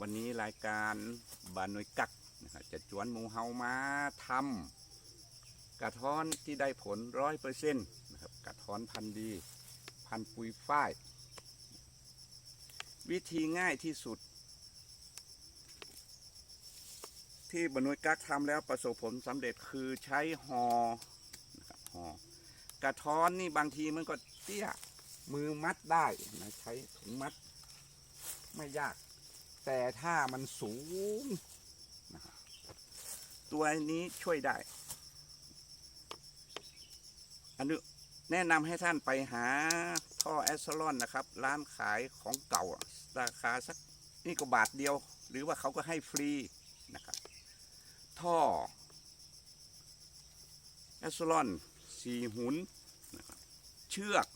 วันนี้รายการบานหนวยกักนะครับจะจวนหมูเฮามาทำกระท้อนที่ได้ผลร้อยเปอร์เซ็นต์นะครับกระท้อนพันธุ์ดี พันธุ์ปุยฝ้าย วิธีง่ายที่สุด ที่บานหนวยกักทำแล้วประสบผลสำเร็จคือใช้หอนะครับหอกระท้อนนี่บางทีมันก็เตี้ยมือมัดได้นะใช้ถุงมัดไม่ยาก แต่ถ้ามันสูงนะตัวนี้ช่วยได้อันนี้แนะนำให้ท่านไปหาท่อแอสซอลอนนะครับ ร้านขายของเก่า ราคาสักนี่ก็บาทเดียว หรือว่าเขาก็ให้ฟรีนะครับ ท่อแอสซอลอนสี่หุนนะครับเชือก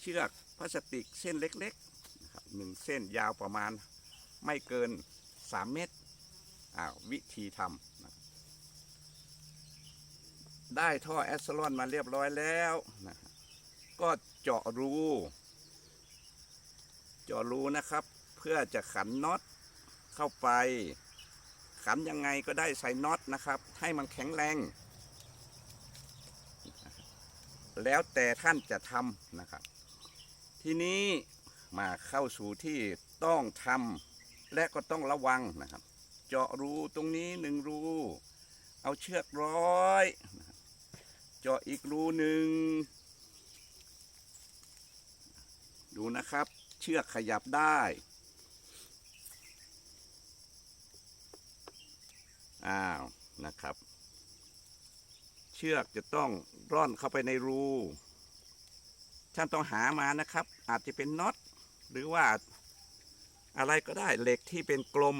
เชือกพลาสติกเส้นเล็กๆนะครับหนึ่งเส้นยาวประมาณ ไม่เกิน 3 เมตรอ้าววิธีทำนะได้ท่อแอสซอลอนมาเรียบร้อยแล้วนะก็เจาะรู เจาะรูนะครับ เพื่อจะขันน็อตเข้าไป ขันยังไงก็ได้ใส่น็อตนะครับ ให้มันแข็งแรง แล้วแต่ท่านจะทำนะครับ ทีนี้มาเข้าสู่ที่ต้องทำ และก็ต้องระวังนะครับ เจาะรูตรงนี้หนึ่งรู เอาเชือกร้อย เจาะอีกรูหนึ่ง ดูนะครับ เชือกขยับได้อ้าวนะครับ เชือกจะต้องร่อนเข้าไปในรูท่านต้องหามานะครับ อาจจะเป็นน็อตหรือว่า อะไรก็ได้เหล็กที่เป็นกลม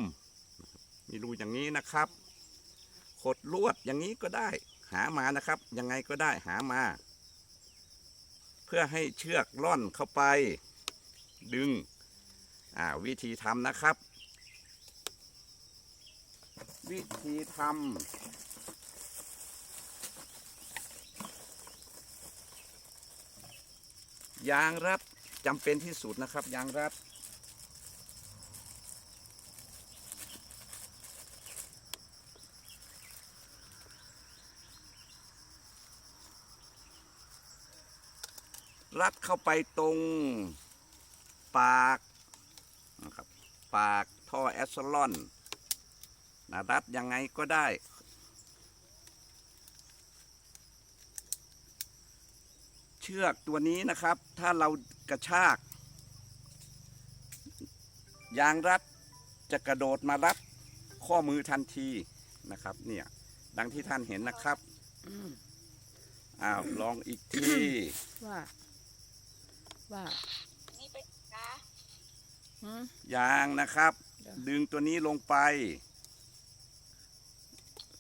มีรูอย่างนี้นะครับขดลวดอย่างนี้ก็ได้ หามานะครับ ยังไงก็ได้หามา เพื่อให้เชือกร่อนเข้าไป ดึงอ่าวิธีทำนะครับ วิธีทำยางรัดจำเป็นที่สุดนะครับ ยางรัด รัดเข้าไปตรงปากนะครับปากท่อแอสโซลอนนะรัดยังไงก็ได้เชือกตัวนี้นะครับ ถ้าเรากระชาก ยางรัดจะกระโดดมารัดข้อมือทันทีนะครับ เนี่ย ดังที่ท่านเห็นนะครับอืมอ้าวลองอีกทีว่า ว่านี่เป็นนะหืมยางนะครับ เดี๋ยว ดึงตัวนี้ลงไป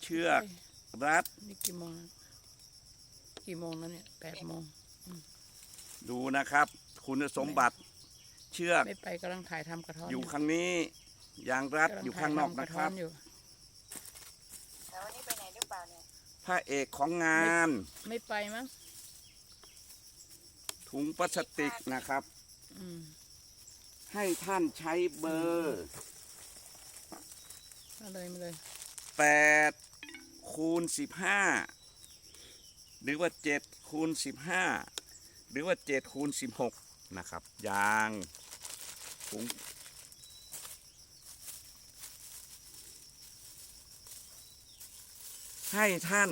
เชือกเอ้ยรัดนี่กี่โมงแล้วกี่โมงแล้วเนี่ยแปดโมงดูนะครับ คุณสมบัติ เชือกไม่ไปกำลังถ่ายทำกระท้อนอยู่ข้างนี้ยางรัดกำลัอยู่ข้างนอกถ่ยนะทำครับกท้อยู่ แต่วันนี้ไปไหนหรือเปล่าเนี่ยพระเอกของงาน ไม่ไปมั้ง ถุงพลาสติกนะครับอืมให้ท่านใช้เบอร์มาเลยมาเลยแปดคูณสิบห้าหรือว่าเจ็ดคูณสิบห้าหรือว่าเจ็ดคูณสิบหกนะครับ ยางถุงให้ท่าน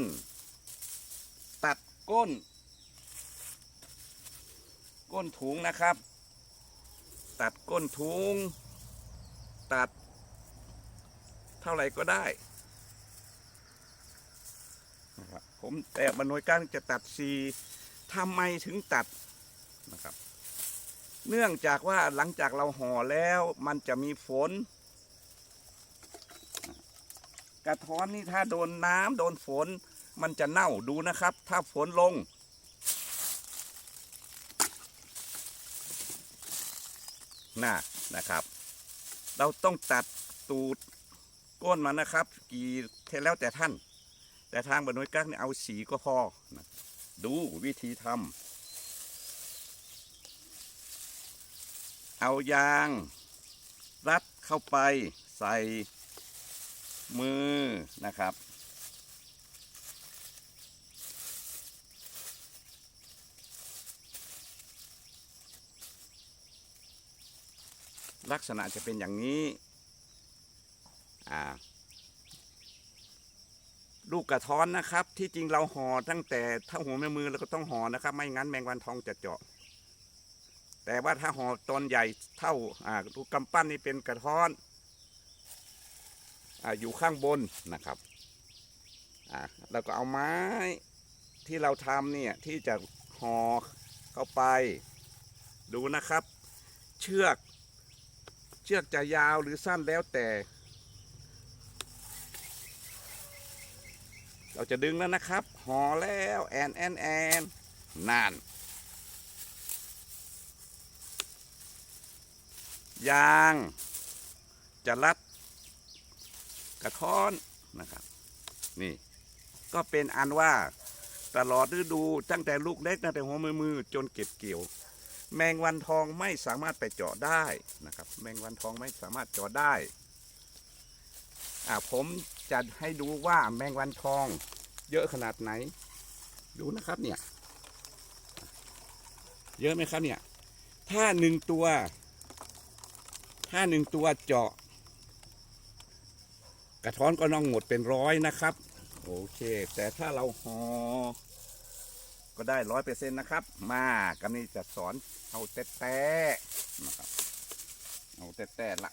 ตัดก้น ก้นถุงนะครับ ตัดก้นถุง ตัด เท่าไหร่ก็ได้นะครับผมแต่บรรยการจะตัดสีทำไมถึงตัดนะครับ เนื่องจากว่าหลังจากเราห่อแล้วมันจะมีฝน กระท้อนนี่ถ้าโดนน้ำโดนฝนมันจะเน่าดูนะครับ ถ้าฝนลง น่ะนะครับ เราต้องตัดตูดก้นมันนะครับ กี่เทแล้วแต่ท่าน แต่ทางบรรณวยกักเนี่ยเอาสีก็พอนะดูวิธีทำเอายาง รัดเข้าไปใส่มือนะครับ ลักษณะจะเป็นอย่างนี้ลูกกระท้อนนะครับ ที่จริงเราห่อตั้งแต่ถ้าหัวแม่มือเราก็ต้องห่อนะครับ ไม่งั้นแมงวันทองจะเจาะ แต่ว่าถ้าห่อตอนใหญ่เท่าลูกกำปั้นนี่เป็นกระท้อนออยู่ข้างบนนะครับอ่าก็เอาไม้ที่เราทำเนี่ยที่จะห่อเข้าไป ดูนะครับ เชือก เชือกจะยาวหรือสั้นแล้วแต่ เราจะดึงแล้วนะครับ ห่อแล้วแอนแอนแอนนานยางจะรัดกระท้อนนะครับ นี่ ก็เป็นอันว่าตลอดฤดูตั้งแต่ลูกเล็กตั้งแต่หัวมือมือจนเก็บเกี่ยว แมงวันทองไม่สามารถไปเจาะได้นะครับ แมงวันทองไม่สามารถเจาะได้ อ่าผมจะให้ดูว่าแมงวันทองเยอะขนาดไหน ดูนะครับเนี่ย เยอะไหมครับเนี่ย ถ้าหนึ่งตัว ถ้าหนึ่งตัวเจาะ กระท้อนก็น้องหมดเป็นร้อยนะครับ โอเค แต่ถ้าเราห่อ ก็ได้ร้อยเปอร์เซ็นต์นะครับ มากันนี้จะสอนเอาแต้ๆนะครับเอาแต้ๆละ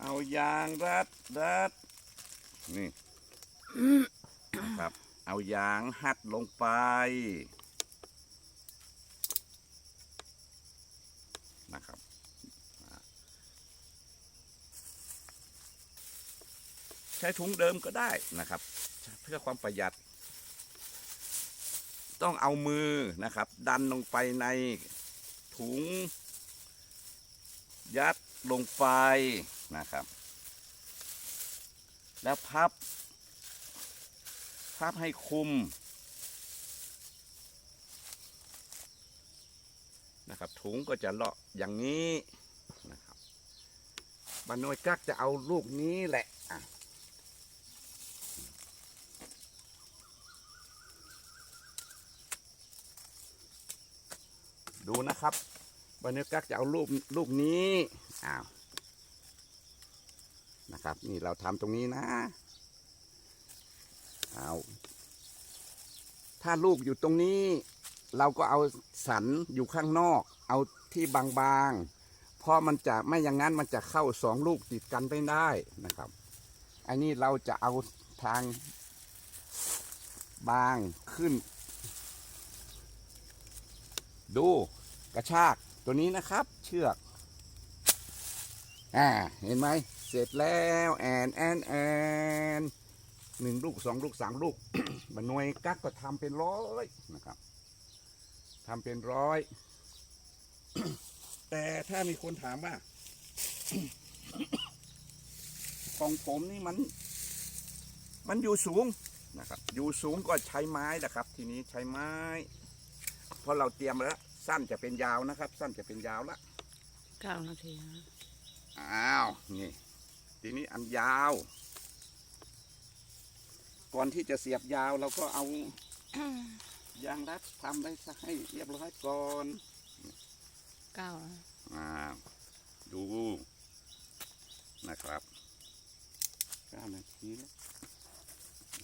เอายางรัดรัดนี่นะครับ เอายางหัดลงไป นะครับอ่า ใช้ถุงเดิมก็ได้นะครับ เพื่อความประหยัด ต้องเอามือนะครับ ดันลงไปในถุง ยัดลงไปนะครับ แล้วพับ พับให้คุมนะครับถุงก็จะเลาะอย่างนี้นะครับบานวยกักจะเอาลูกนี้แหละ ดูนะครับบานวยกักจะเอาลูกลูกนี้อ้าวนะครับ นี่เราทำตรงนี้นะเอาถ้าลูกอยู่ตรงนี้ เราก็เอาสันอยู่ข้างนอก เอาที่บางๆเพราะมันจะไม่อย่างนั้นมันจะเข้าสองลูกติดกันไม่ได้นะครับ อันนี้เราจะเอาทางบางขึ้น ดูกระชากตัวนี้นะครับ เชือกอ่าเห็นไหมเสร็จแล้วแอนแอนแอนหนึ่งลูกสองลูกสามลูกบหน่วยกักก็ทำเป็นร้อยนะครับทำเป็นร้อย แต่ถ้ามีคนถามว่า ของผมนี่มัน มันอยู่สูงนะครับ อยู่สูงก็ใช้ไม้นะครับ ทีนี้ใช้ไม้ เพราะเราเตรียมแล้วสั้นจะเป็นยาวนะครับ สั้นจะเป็นยาวละเก้านาทีนะอ้าวนี่ ทีนี้อันยาว ก่อนที่จะเสียบยาวเราก็เอายางรัดทำได้ซะให้เรียบร้อยก่อนเก้านะอ่าดูนะครับเก้านาทีแล้ว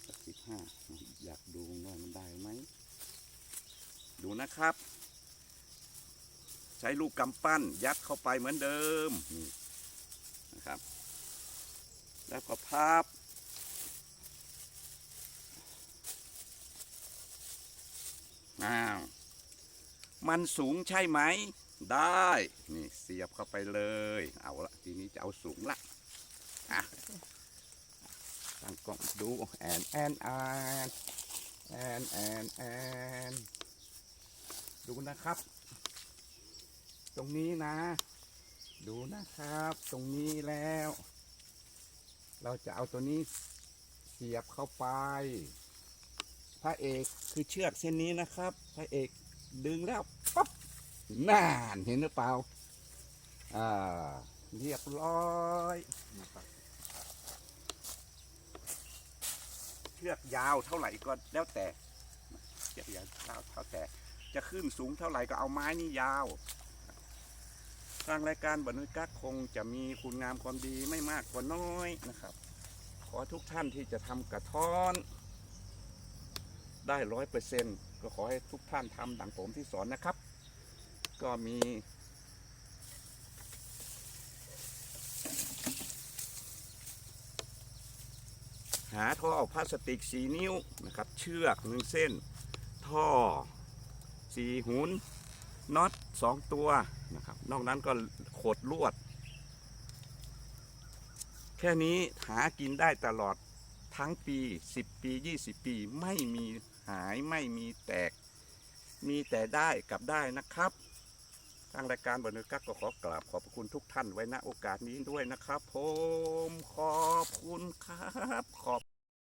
สักสิบห้าอยากดูว่ามันได้ไหม ดู นะครับ ใช้ลูกกำปั้นยัดเข้าไปเหมือนเดิมนะครับ แล้วก็พับอ้าวมันสูงใช่ไหม ได้นี่เสียบเข้าไปเลย เอาละทีนี้จะเอาสูงละอะตั้งกล้องดูแอนแอนแอนแอนแอนแอน ดูนะครับ ตรงนี้นะ ดูนะครับ ตรงนี้แล้ว เราจะเอาตัวนี้เสียบเข้าไป พระเอกคือเชือกเส้นนี้นะครับ พระเอกดึงแล้วปั๊บน่านเห็นหรือเปล่าอ่าเรียบร้อยนะครับเชือกยาวเท่าไหร่ก็แล้วแต่เชือกยาวเท่าเท่าแต่ จะขึ้นสูงเท่าไหร่ก็เอาไม้นี่ยาว ทางรายการบันทึกักคงจะมีคุณงามความดีไม่มากกว่าน้อยนะครับ ขอทุกท่านที่จะทำกระท้อน ได้ร้อยเปอร์เซ็นตก็ขอให้ทุกท่านทำดังผมที่สอนนะครับ ก็มีหาท่อพลาสติกสีนิ้วนะครับ เชือกหนึ่งเส้น ท่อ สี่หุนน็อตสองตัวนะครับ นอกนั้นก็ขดลวด แค่นี้หากินได้ตลอดทั้งปี 10 ปี 20 ปี ไม่มีหายไม่มีแตก มีแต่ได้กับได้นะครับทางรายการบรรณกักก็ขอกราบขอบคุณทุกท่านไว้ณโอกาสนี้ด้วยนะครับ ผม ขอบคุณครับ ขอบ